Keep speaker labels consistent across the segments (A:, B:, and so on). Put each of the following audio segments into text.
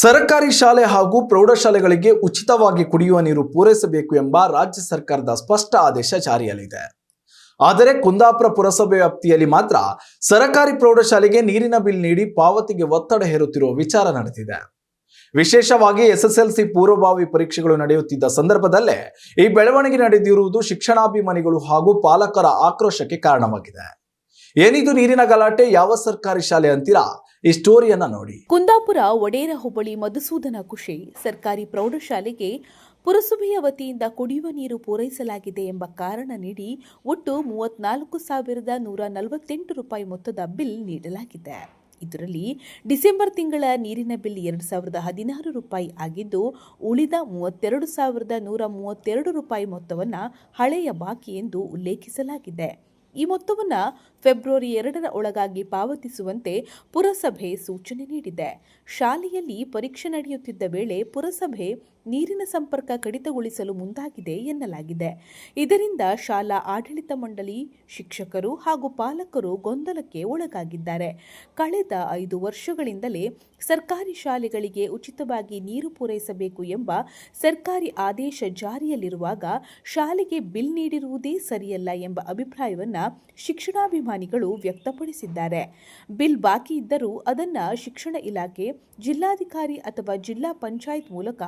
A: ಸರ್ಕಾರಿ ಶಾಲೆ ಹಾಗೂ ಪ್ರೌಢಶಾಲೆಗಳಿಗೆ ಉಚಿತವಾಗಿ ಕುಡಿಯುವ ನೀರು ಪೂರೈಸಬೇಕು ಎಂಬ ರಾಜ್ಯ ಸರ್ಕಾರದ ಸ್ಪಷ್ಟ ಆದೇಶ ಜಾರಿಯಲ್ಲಿದೆ. ಆದರೆ ಕುಂದಾಪುರ ಪುರಸಭೆ ವ್ಯಾಪ್ತಿಯಲ್ಲಿ ಮಾತ್ರ ಸರಕಾರಿ ಪ್ರೌಢಶಾಲೆಗೆ ನೀರಿನ ಬಿಲ್ ನೀಡಿ ಪಾವತಿಗೆ ಒತ್ತಡ ಹೇರುತ್ತಿರುವ ವಿಚಾರ ನಡೆದಿದೆ. ವಿಶೇಷವಾಗಿ ಎಸ್ಎಸ್ಎಲ್ಸಿ ಪೂರ್ವಭಾವಿ ಪರೀಕ್ಷೆಗಳು ನಡೆಯುತ್ತಿದ್ದ ಸಂದರ್ಭದಲ್ಲೇ ಈ ಬೆಳವಣಿಗೆ ನಡೆದಿರುವುದು ಶಿಕ್ಷಣಾಭಿಮಾನಿಗಳು ಹಾಗೂ ಪಾಲಕರ ಆಕ್ರೋಶಕ್ಕೆ ಕಾರಣವಾಗಿದೆ. ಏನಿದು ನೀರಿನ ಗಲಾಟೆ? ಯಾವ ಸರ್ಕಾರಿ ಶಾಲೆ ಅಂತೀರಾ? ಈ ಸ್ಟೋರಿಯನ್ನ ನೋಡಿ.
B: ಕುಂದಾಪುರ ಒಡೇರ ಹೋಬಳಿ ಮಧುಸೂದನ ಖುಷಿ. ಸರ್ಕಾರಿ ಪ್ರೌಢಶಾಲೆಗೆ ಪುರಸಭೆಯ ವತಿಯಿಂದ ಕುಡಿಯುವ ನೀರು ಪೂರೈಸಲಾಗಿದೆ ಎಂಬ ಕಾರಣ ನೀಡಿ ಒಟ್ಟು ಮೂವತ್ನಾಲ್ಕು ಸಾವಿರದ ನೂರ ನಲವತ್ತೆಂಟು ರೂಪಾಯಿ ಮೊತ್ತದ ಬಿಲ್ ನೀಡಲಾಗಿದೆ. ಇದರಲ್ಲಿ ಡಿಸೆಂಬರ್ ತಿಂಗಳ ನೀರಿನ ಬಿಲ್ ಎರಡು ಸಾವಿರದ ಹದಿನಾರು ರೂಪಾಯಿ ಆಗಿದ್ದು, ಉಳಿದ ಮೂವತ್ತೆರಡು ಸಾವಿರದ ನೂರ ಮೂವತ್ತೆರಡು ರೂಪಾಯಿ ಮೊತ್ತವನ್ನು ಹಳೆಯ ಬಾಕಿ ಎಂದು ಉಲ್ಲೇಖಿಸಲಾಗಿದೆ. ಈ ಮೊತ್ತವನ್ನು ಫೆಬ್ರವರಿ ಎರಡರ ಒಳಗಾಗಿ ಪಾವತಿಸುವಂತೆ ಪುರಸಭೆ ಸೂಚನೆ ನೀಡಿದೆ. ಶಾಲೆಯಲ್ಲಿ ಪರೀಕ್ಷೆ ನಡೆಯುತ್ತಿದ್ದ ವೇಳೆ ಪುರಸಭೆ ನೀರಿನ ಸಂಪರ್ಕ ಕಡಿತಗೊಳಿಸಲು ಮುಂದಾಗಿದೆ ಎನ್ನಲಾಗಿದೆ. ಇದರಿಂದ ಶಾಲಾ ಆಡಳಿತ ಮಂಡಳಿ, ಶಿಕ್ಷಕರು ಹಾಗೂ ಪಾಲಕರು ಗೊಂದಲಕ್ಕೆ ಒಳಗಾಗಿದ್ದಾರೆ. ಕಳೆದ ಐದು ವರ್ಷಗಳಿಂದಲೇ ಸರ್ಕಾರಿ ಶಾಲೆಗಳಿಗೆ ಉಚಿತವಾಗಿ ನೀರು ಪೂರೈಸಬೇಕು ಎಂಬ ಸರ್ಕಾರಿ ಆದೇಶ ಜಾರಿಯಲ್ಲಿರುವಾಗ ಶಾಲೆಗೆ ಬಿಲ್ ನೀಡಿರುವುದೇ ಸರಿಯಲ್ಲ ಎಂಬ ಅಭಿಪ್ರಾಯವನ್ನ ಶಿಕ್ಷಣಾಭಿಮಾನಿಗಳು ವ್ಯಕ್ತಪಡಿಸಿದ್ದಾರೆ. ಬಿಲ್ ಬಾಕಿ ಇದ್ದರೂ ಅದನ್ನ ಶಿಕ್ಷಣ ಇಲಾಖೆ, ಜಿಲ್ಲಾಧಿಕಾರಿ ಅಥವಾ ಜಿಲ್ಲಾ ಪಂಚಾಯತ್ ಮೂಲಕ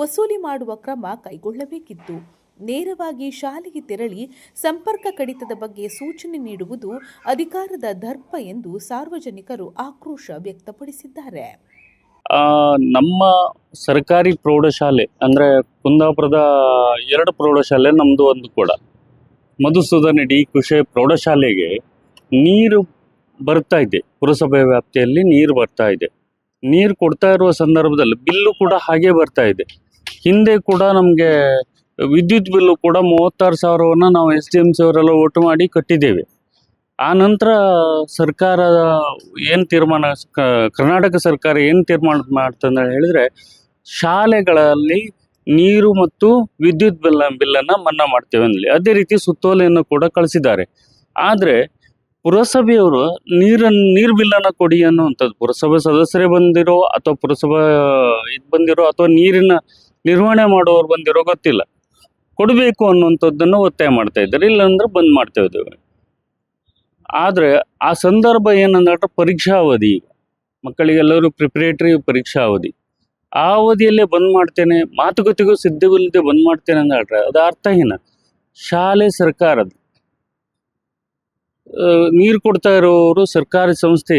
B: ವಸೂಲಿ ಮಾಡುವ ಕ್ರಮ ಕೈಗೊಳ್ಳಬೇಕಿತ್ತು. ನೇರವಾಗಿ ಶಾಲೆಗೆ ತೆರಳಿ ಸಂಪರ್ಕ ಕಡಿತದ ಬಗ್ಗೆ ಸೂಚನೆ ನೀಡುವುದು ಅಧಿಕಾರದ ದರ್ಪ ಎಂದು ಸಾರ್ವಜನಿಕರು ಆಕ್ರೋಶ ವ್ಯಕ್ತಪಡಿಸಿದ್ದಾರೆ.
C: ನಮ್ಮ ಸರ್ಕಾರಿ ಪ್ರೌಢಶಾಲೆ ಅಂದರೆ ಕುಂದಾಪುರದ ಎರಡು ಪ್ರೌಢಶಾಲೆ ನಮ್ಮದು ಒಂದು ಕೂಡ. ಮಧುಸೂದನ ಡಿ ಕೃಷಿ ಪ್ರೌಢಶಾಲೆಗೆ ನೀರು ಬರ್ತಾ ಇದೆ. ಪುರಸಭೆ ವ್ಯಾಪ್ತಿಯಲ್ಲಿ ನೀರು ಬರ್ತಾ ಇದೆ. ನೀರು ಕೊಡ್ತಾ ಇರುವ ಸಂದರ್ಭದಲ್ಲಿ ಬಿಲ್ಲು ಕೂಡ ಹಾಗೆ ಬರ್ತಾ ಇದೆ. ಹಿಂದೆ ಕೂಡ ನಮಗೆ ವಿದ್ಯುತ್ ಬಿಲ್ಲು ಕೂಡ ಮೂವತ್ತಾರು ಸಾವಿರವನ್ನು ನಾವು ಎಸ್ ಡಿ ಎಂ ಸಿ ಅವರೆಲ್ಲ ಒಟ್ಟು ಮಾಡಿ ಕಟ್ಟಿದ್ದೇವೆ. ಆ ನಂತರ ಸರ್ಕಾರ ಏನು ತೀರ್ಮಾನ ಕರ್ನಾಟಕ ಸರ್ಕಾರ ಏನು ತೀರ್ಮಾನ ಮಾಡ್ತಂದ್ರೆ ಹೇಳಿದ್ರೆ ಶಾಲೆಗಳಲ್ಲಿ ನೀರು ಮತ್ತು ವಿದ್ಯುತ್ ಬಿಲ್ ಬಿಲ್ಲನ್ನು ಮನ್ನಾ ಮಾಡ್ತೇವೆ ಅಂದಲಿ. ಅದೇ ರೀತಿ ಸುತ್ತೋಲೆಯನ್ನು ಕೂಡ ಕಳಿಸಿದ್ದಾರೆ. ಆದರೆ ಪುರಸಭೆಯವರು ನೀರನ್ನು ನೀರ್ ಬಿಲ್ಲನ ಕೊಡಿ ಅನ್ನುವಂಥದ್ದು. ಪುರಸಭೆ ಸದಸ್ಯರೇ ಬಂದಿರೋ ಅಥವಾ ಪುರಸಭೆ ಇದು ಬಂದಿರೋ ಅಥವಾ ನೀರಿನ ನಿರ್ವಹಣೆ ಮಾಡೋರು ಬಂದಿರೋ ಗೊತ್ತಿಲ್ಲ. ಕೊಡಬೇಕು ಅನ್ನುವಂಥದ್ದನ್ನು ಒತ್ತಾಯ ಮಾಡ್ತಾ ಇದ್ದಾರೆ. ಇಲ್ಲಾಂದ್ರೆ ಬಂದ್ ಮಾಡ್ತಾ ಇದ್ದೇವೆ. ಆದರೆ ಆ ಸಂದರ್ಭ ಏನಂದ್ರೆ ಪರೀಕ್ಷಾ ಅವಧಿ ಈಗ. ಮಕ್ಕಳಿಗೆಲ್ಲರೂ ಪ್ರಿಪರೇಟರಿ ಪರೀಕ್ಷಾ ಅವಧಿ. ಆ ಅವಧಿಯಲ್ಲೇ ಬಂದ್ ಮಾಡ್ತೇನೆ, ಮಾತುಕತೆಗೂ ಸಿದ್ಧವಿಲ್ಲದೆ ಬಂದ್ ಮಾಡ್ತೇನೆ ಅಂದ್ರೆ ಅದು ಅರ್ಥಹೀನ. ಶಾಲೆ ಸರ್ಕಾರದ ನೀರು ಕೊಡ್ತಾ ಇರೋರು ಸರ್ಕಾರಿ ಸಂಸ್ಥೆ.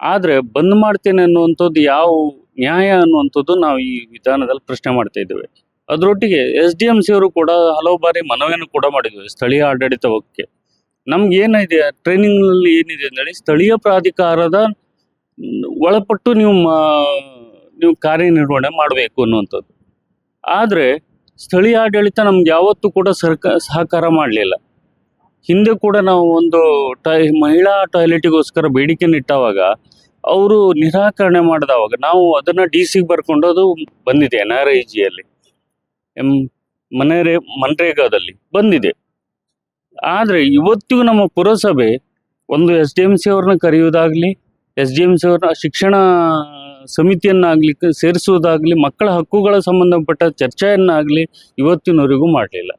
C: ಆದರೆ ಬಂದ್ ಮಾಡ್ತೇನೆ ಅನ್ನುವಂಥದ್ದು ಯಾವ ನ್ಯಾಯ ಅನ್ನುವಂಥದ್ದು ನಾವು ಈ ವಿಧಾನದಲ್ಲಿ ಪ್ರಶ್ನೆ ಮಾಡ್ತಾ ಇದ್ದೇವೆ. ಅದರೊಟ್ಟಿಗೆ ಎಸ್ ಡಿ ಎಂ ಸಿ ಅವರು ಕೂಡ ಹಲವು ಬಾರಿ ಮನವಿಯನ್ನು ಕೂಡ ಮಾಡಿದ್ದೇವೆ ಸ್ಥಳೀಯ ಆಡಳಿತಕ್ಕೆ ನಮ್ಗೆ ಏನಿದೆ, ಟ್ರೈನಿಂಗ್ನಲ್ಲಿ ಏನಿದೆ ಅಂದರೆ ಸ್ಥಳೀಯ ಪ್ರಾಧಿಕಾರದ ಒಳಪಟ್ಟು ನೀವು ನೀವು ಕಾರ್ಯನಿರ್ವಹಣೆ ಮಾಡಬೇಕು ಅನ್ನುವಂಥದ್ದು. ಆದರೆ ಸ್ಥಳೀಯ ಆಡಳಿತ ನಮ್ಗೆ ಯಾವತ್ತೂ ಕೂಡ ಸರ್ಕಾರ ಸಹಕಾರ ಮಾಡಲಿಲ್ಲ. ಹಿಂದೆ ಕೂಡ ನಾವು ಒಂದು ಟಾಯ್ ಮಹಿಳಾ ಟಾಯ್ಲೆಟಿಗೋಸ್ಕರ ಬೇಡಿಕೆನ ಇಟ್ಟವಾಗ ಅವರು ನಿರಾಕರಣೆ ಮಾಡಿದವಾಗ ನಾವು ಅದನ್ನು ಡಿ ಸಿಗೆ ಬರ್ಕೊಂಡು ಬಂದಿದೆ ಎನ್ ಆರ್ ಐ ಜಿಯಲ್ಲಿ ಎಂ, ಮನೇರೆ, ಮನ್ರೇಗಾದಲ್ಲಿ ಬಂದಿದೆ. ಆದರೆ ಇವತ್ತಿಗೂ ನಮ್ಮ ಪುರಸಭೆ ಒಂದು ಎಸ್ ಡಿ ಎಂ ಸಿ ಅವ್ರನ್ನ ಕರೆಯುವುದಾಗಲಿ ಎಸ್ ಡಿ ಎಂ ಸಿ ಅವ್ರನ್ನ ಶಿಕ್ಷಣ ಸಮಿತಿಯನ್ನಾಗಲಿ ಸೇರಿಸುವುದಾಗಲಿ, ಮಕ್ಕಳ ಹಕ್ಕುಗಳ ಸಂಬಂಧಪಟ್ಟ ಚರ್ಚೆಯನ್ನಾಗಲಿ ಇವತ್ತಿನವರೆಗೂ ಮಾಡಲಿಲ್ಲ.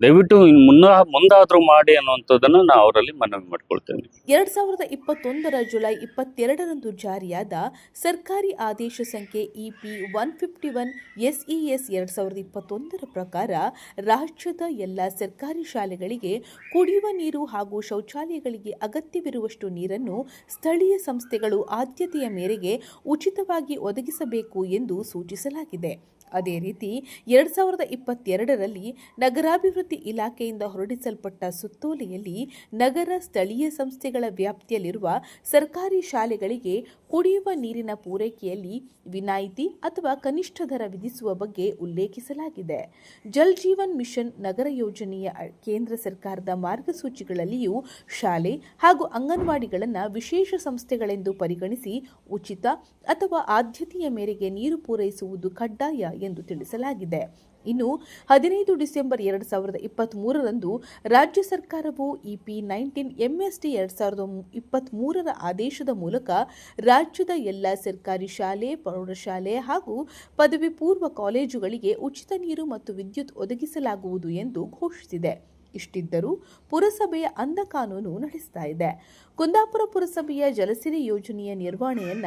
C: ದಯವಿಟ್ಟು ಮುನ್ನ ಮುಂದಾದ್ರೂ ಮಾಡಿ ಅನ್ನುವಂಥದ್ದನ್ನು ನಾವು ಅವರಲ್ಲಿ ಮನವಿ ಮಾಡ್ಕೊಳ್ತೇನೆ.
B: ಎರಡ್ ಸಾವಿರದ ಇಪ್ಪತ್ತೊಂದರ ಜುಲೈ ಇಪ್ಪತ್ತೆರಡರಂದು ಜಾರಿಯಾದ ಸರ್ಕಾರಿ ಆದೇಶ ಸಂಖ್ಯೆ EP one fifty one SES ಎರಡ್ ಸಾವಿರದ ಇಪ್ಪತ್ತೊಂದರ ಪ್ರಕಾರ ರಾಜ್ಯದ ಎಲ್ಲ ಸರ್ಕಾರಿ ಶಾಲೆಗಳಿಗೆ ಕುಡಿಯುವ ನೀರು ಹಾಗೂ ಶೌಚಾಲಯಗಳಿಗೆ ಅಗತ್ಯವಿರುವಷ್ಟು ನೀರನ್ನು ಸ್ಥಳೀಯ ಸಂಸ್ಥೆಗಳು ಆದ್ಯತೆಯ ಮೇರೆಗೆ ಉಚಿತವಾಗಿ ಒದಗಿಸಬೇಕು ಎಂದು ಸೂಚಿಸಲಾಗಿದೆ. ಅದೇ ರೀತಿ ಎರಡ್ ಸಾವಿರದ ಇಪ್ಪತ್ತೆರಡರಲ್ಲಿ ನಗರಾಭಿವೃದ್ಧಿ ಇಲಾಖೆಯಿಂದ ಹೊರಡಿಸಲ್ಪಟ್ಟ ಸುತ್ತೋಲೆಯಲ್ಲಿ ನಗರ ಸ್ಥಳೀಯ ಸಂಸ್ಥೆಗಳ ವ್ಯಾಪ್ತಿಯಲ್ಲಿರುವ ಸರ್ಕಾರಿ ಶಾಲೆಗಳಿಗೆ ಕುಡಿಯುವ ನೀರಿನ ಪೂರೈಕೆಯಲ್ಲಿ ವಿನಾಯಿತಿ ಅಥವಾ ಕನಿಷ್ಠ ದರ ವಿಧಿಸುವ ಬಗ್ಗೆ ಉಲ್ಲೇಖಿಸಲಾಗಿದೆ. ಜಲ್ ಜೀವನ್ ಮಿಷನ್ ನಗರ ಯೋಜನೆಯ ಕೇಂದ್ರ ಸರ್ಕಾರದ ಮಾರ್ಗಸೂಚಿಗಳಲ್ಲಿಯೂ ಶಾಲೆ ಹಾಗೂ ಅಂಗನವಾಡಿಗಳನ್ನು ವಿಶೇಷ ಸಂಸ್ಥೆಗಳೆಂದು ಪರಿಗಣಿಸಿ ಉಚಿತ ಅಥವಾ ಆದ್ಯತೆಯ ಮೇರೆಗೆ ನೀರು ಪೂರೈಸುವುದು ಕಡ್ಡಾಯ ಎಂದು ತಿಳಿಸಲಾಗಿದೆ. ಇನ್ನು ಹದಿನೈದು ಡಿಸೆಂಬರ್ ಎರಡು ಸಾವಿರದ ಇಪ್ಪತ್ತ್ ಮೂರರಂದು ರಾಜ್ಯ ಸರ್ಕಾರವು ಇ ಪಿ ನೈನ್ಟೀನ್ ಎಂಎಸ್ಟಿ ಎರಡು ಸಾವಿರದ ಇಪ್ಪತ್ತ್ ಮೂರರ ಆದೇಶದ ಮೂಲಕ ರಾಜ್ಯದ ಎಲ್ಲ ಸರ್ಕಾರಿ ಶಾಲೆ, ಪ್ರೌಢಶಾಲೆ ಹಾಗೂ ಪದವಿ ಪೂರ್ವ ಕಾಲೇಜುಗಳಿಗೆ ಉಚಿತ ನೀರು ಮತ್ತು ವಿದ್ಯುತ್ ಒದಗಿಸಲಾಗುವುದು ಎಂದು ಘೋಷಿಸಿದೆ. ಇಷ್ಟಿದ್ದರೂ ಪುರಸಭೆಯ ಅಂಧ ಕಾನೂನು ನಡೆಸ್ತಾ ಇದೆ. ಕುಂದಾಪುರ ಪುರಸಭೆಯ ಜಲಸಿರಿ ಯೋಜನೆಯ ನಿರ್ವಹಣೆಯನ್ನ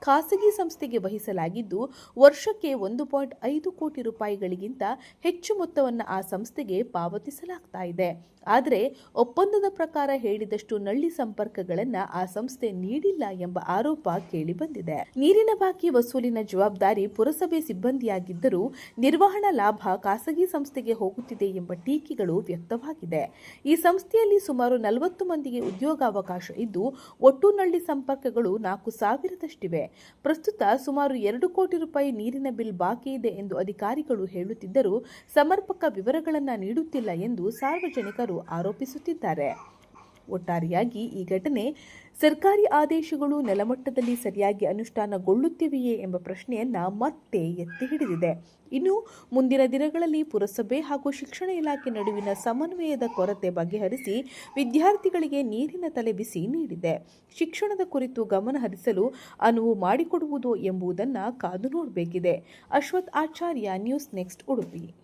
B: ಖಾಸಗಿ ಸಂಸ್ಥೆಗೆ ವಹಿಸಲಾಗಿದ್ದು, ವರ್ಷಕ್ಕೆ ಒಂದು ಪಾಯಿಂಟ್ ಐದು ಕೋಟಿ ರೂಪಾಯಿಗಳಿಗಿಂತ ಹೆಚ್ಚು ಮೊತ್ತವನ್ನು ಆ ಸಂಸ್ಥೆಗೆ ಪಾವತಿಸಲಾಗ್ತಾ ಇದೆ. ಆದರೆ ಒಪ್ಪಂದದ ಪ್ರಕಾರ ಹೇಳಿದಷ್ಟು ನಳ್ಳಿ ಸಂಪರ್ಕಗಳನ್ನು ಆ ಸಂಸ್ಥೆ ನೀಡಿಲ್ಲ ಎಂಬ ಆರೋಪ ಕೇಳಿಬಂದಿದೆ. ನೀರಿನ ಬಾಕಿ ವಸೂಲಿನ ಜವಾಬ್ದಾರಿ ಪುರಸಭೆ ಸಿಬ್ಬಂದಿಯಾಗಿದ್ದರೂ ನಿರ್ವಹಣಾ ಲಾಭ ಖಾಸಗಿ ಸಂಸ್ಥೆಗೆ ಹೋಗುತ್ತಿದೆ ಎಂಬ ಟೀಕೆಗಳು ವ್ಯಕ್ತವಾಗಿದೆ ಈ ಸಂಸ್ಥೆಯಲ್ಲಿ ಸುಮಾರು ನಲವತ್ತು ಮಂದಿಗೆ ಉದ್ಯೋಗಾವಕಾಶ ಇದ್ದು ಒಟ್ಟು ನಳ್ಳಿ ಸಂಪರ್ಕಗಳು ನಾಲ್ಕು ಸಾವಿರದಷ್ಟಿವೆ. ಪ್ರಸ್ತುತ ಸುಮಾರು ಎರಡು ಕೋಟಿ ರೂಪಾಯಿ ನೀರಿನ ಬಿಲ್ ಬಾಕಿ ಇದೆ ಎಂದು ಅಧಿಕಾರಿಗಳು ಹೇಳುತ್ತಿದ್ದರೂ, ಸಮರ್ಪಕ ವಿವರಗಳನ್ನು ನೀಡುತ್ತಿಲ್ಲ ಎಂದು ಸಾರ್ವಜನಿಕರು ಆರೋಪಿಸುತ್ತಿದ್ದಾರೆ. ಒಟ್ಟಾರೆಯಾಗಿ ಈ ಘಟನೆ ಸರ್ಕಾರಿ ಆದೇಶಗಳು ನೆಲಮಟ್ಟದಲ್ಲಿ ಸರಿಯಾಗಿ ಅನುಷ್ಠಾನಗೊಳ್ಳುತ್ತಿವೆಯೇ ಎಂಬ ಪ್ರಶ್ನೆಯನ್ನ ಮತ್ತೆ ಎತ್ತಿ ಹಿಡಿದಿದೆ. ಇನ್ನು ಮುಂದಿನ ದಿನಗಳಲ್ಲಿ ಪುರಸಭೆ ಹಾಗೂ ಶಿಕ್ಷಣ ಇಲಾಖೆ ನಡುವಿನ ಸಮನ್ವಯದ ಕೊರತೆ ಬಗೆಹರಿಸಿ ವಿದ್ಯಾರ್ಥಿಗಳಿಗೆ ನೀರಿನ ತಲೆ ಬಿಸಿ ನೀಡಿದೆ. ಶಿಕ್ಷಣದ ಕುರಿತು ಗಮನ ಹರಿಸಲು ಅನುವು ಮಾಡಿಕೊಡುವುದು ಎಂಬುದನ್ನು ಕಾದು ನೋಡಬೇಕಿದೆ. Ashwath Acharya, news next Udupi.